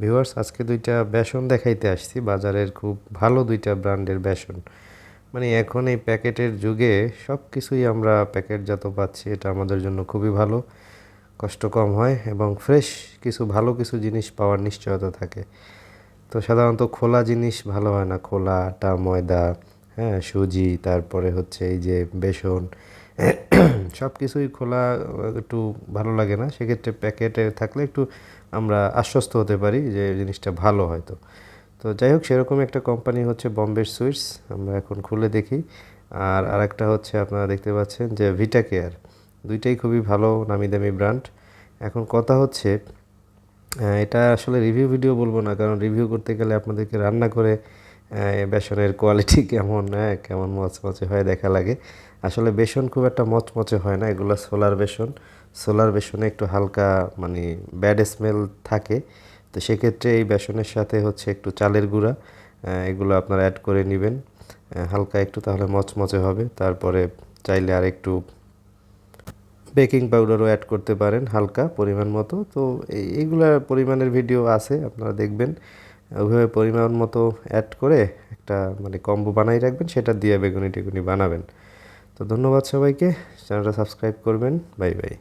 Viewers আজকে দুইটা বেসন দেখাইতে আসছি। বাজারের খুব ভালো দুইটা ব্র্যান্ডের বেসন। মানে এখন এই প্যাকেটের যুগে সব কিছুই আমরা প্যাকেটজাত পাচ্ছি, এটা আমাদের জন্য খুবই ভালো। কষ্ট কম হয় এবং ফ্রেশ কিছু ভালো কিছু জিনিস পাওয়ার নিশ্চয়তা থাকে। তো সাধারণত খোলা জিনিস ভালো হয় না। খোলা আটা, ময়দা হ্যাঁ সুজি, তারপরে হচ্ছে এই যে বেসন সব কিছুই খোলা, একটু ভালো লাগে না। সেক্ষেত্রে প্যাকেটে থাকলে একটু আমরা আশ্বস্ত হতে পারি যে জিনিসটা ভালো হয়তো। তো যাই হোক সেরকম একটা কোম্পানি হচ্ছে বম্বের সুইটস আমরা এখন খুলে দেখি। আর আরেকটা হচ্ছে আপনারা দেখতে পাচ্ছেন যে ভিটা কেয়ার দুইটাই খুবই ভালো, নামি দামি ব্র্যান্ড এখন কথা হচ্ছে এটা আসলে রিভিউ ভিডিও বলব না, কারণ রিভিউ করতে গেলে আপনাদেরকে রান্না করে বেসনের কোয়ালিটি কেমন হ্যাঁ কেমন মচমচে হয় দেখা লাগে। আসলে বেসন খুব একটা মচমচে হয় না, এগুলো সোলার বেসন। সোলার বেসনে একটু হালকা মানে ব্যাড স্মেল থাকে। তো সেক্ষেত্রে এই বেসনের সাথে হচ্ছে একটু চালের গুঁড়া এগুলো আপনারা অ্যাড করে নেবেন। হালকা একটু তাহলে মচমচে হবে। তারপরে চাইলে আর একটু বেকিং পাউডারও অ্যাড করতে পারেন হালকা পরিমাণ মতো। তো এইগুলার পরিমাণের ভিডিও আছে, আপনারা দেখবেন। ওইভাবে পরিমাণ মতো অ্যাড করে একটা মানে কম্বো বানাই রাখবেন, সেটা দিয়ে বেগুনি টেগুনি বানাবেন। তো ধন্যবাদ সবাইকে, চ্যানেলটা সাবস্ক্রাইব করবেন বাই বাই